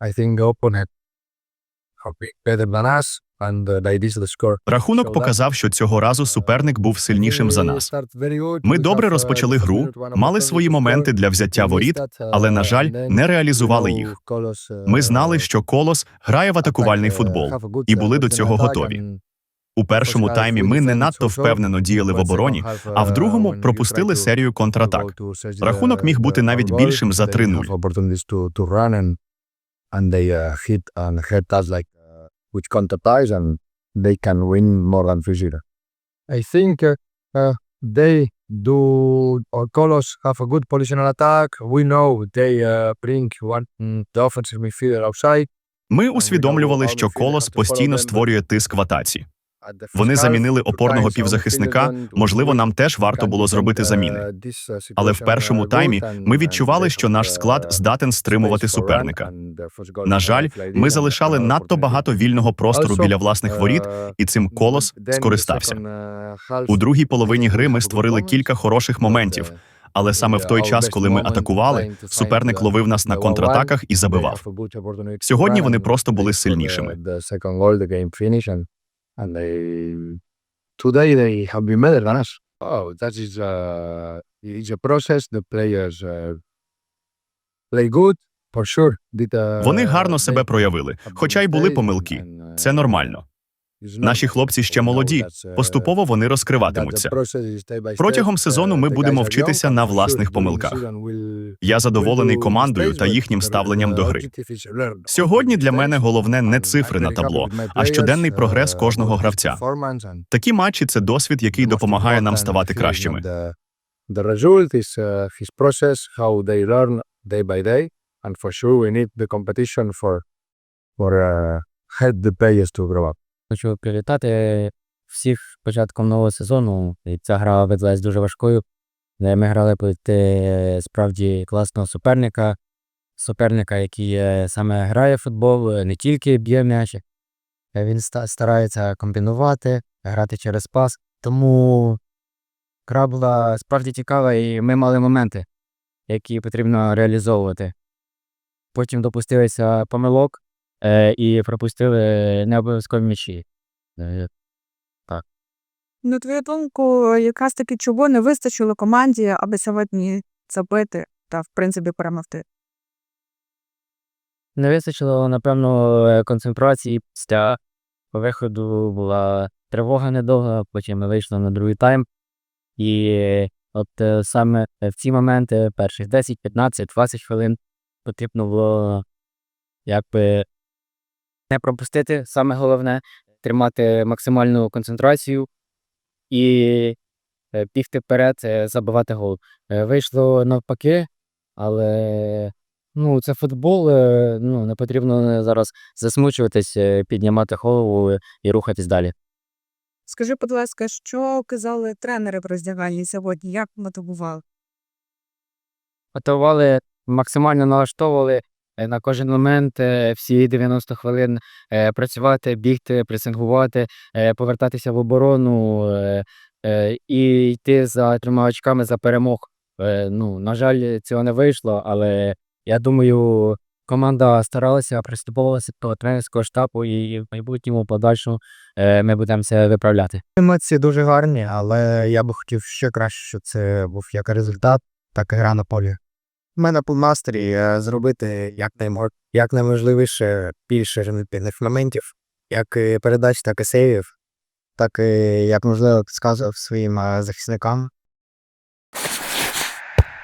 I think opponent better than us, uh. Рахунок показав, що цього разу суперник був сильнішим за нас. Ми добре розпочали гру, мали свої моменти для взяття воріт, але, на жаль, не реалізували їх. Ми знали, що Колос грає в атакувальний футбол, і були до цього готові. У першому таймі ми не надто впевнено діяли в обороні, а в другому пропустили серію контратак. Рахунок міг бути навіть більшим за 3:0. And they uh, hit and hurt us like uh, with ties and they can win more than 3-0. I think uh, uh, they do or Colos have a good positional attack. We know they uh, bring one mm, the offensive midfielder outside. Ми усвідомлювали, що Колос постійно створює тиск в атаці. Вони замінили опорного півзахисника. Можливо, нам теж варто було зробити заміни. Але в першому таймі ми відчували, що наш склад здатен стримувати суперника. На жаль, ми залишали надто багато вільного простору біля власних воріт, і цим колос скористався. У другій половині гри ми створили кілька хороших моментів. Але саме в той час, коли ми атакували, суперник ловив нас на контратаках і забивав. Сьогодні вони просто були сильнішими. And they today they have been better than us. Oh, that is a it's a process. The players uh, play good for sure. Did, uh, Вони гарно себе проявили, хоча й були помилки. Це нормально. Наші хлопці ще молоді. Поступово вони розкриватимуться. Протягом сезону ми будемо вчитися на власних помилках. Я задоволений командою та їхнім ставленням до гри. Сьогодні для мене головне не цифри на табло, а щоденний прогрес кожного гравця. Такі матчі це досвід, який допомагає нам ставати кращими. The result is his process, how they learn day by day, and for sure we need the competition for for help the players to grow up. Хочу привітати всіх початком нового сезону. І ця гра видалась дуже важкою. Ми грали проти справді класного суперника, суперника, який е, саме грає в футбол, е, не тільки б'є м'яч. Е, Він старається комбінувати, грати через пас. Тому гра була справді цікава, і ми мали моменти, які потрібно реалізовувати. Потім допустилися помилок е, і пропустили необов'язкові м'ячі. На твою думку, якраз таки чого не вистачило команді, аби сьогодні забити та в принципі перемогти? Не вистачило, напевно, е, концентрації після виходу була тривога недовга, потім ми вийшли на другий тайм. І от е, саме в ці моменти, перших 10, 15, 20 хвилин, потрібно було якби не пропустити, саме головне, тримати максимальну концентрацію і е, бігти вперед, е, забивати гол. Е, Вийшло навпаки, але ну, це футбол, ну, не потрібно зараз засмучуватись, піднімати голову і рухатись далі. Скажи, будь ласка, що казали тренери в роздягальні сьогодні? Як мотивували? Готували, максимально налаштовували на кожен момент е, всі 90 хвилин е, працювати, бігти, пресингувати, е, повертатися в оборону е, е, і йти за трьома очками за перемог. Е, Ну, на жаль, цього не вийшло, але я думаю, команда старалася, приступовувалася до тренерського штабу, і в майбутньому подальшому е, ми будемо це виправляти. Емоції дуже гарні, але я би хотів ще краще, щоб це був як результат, так і гра на полі. У мене був настрій е, зробити як якнайможливіше більше ремонтних моментів, як передач, так і сейвів, так і як можливо сказав своїм е, захисникам,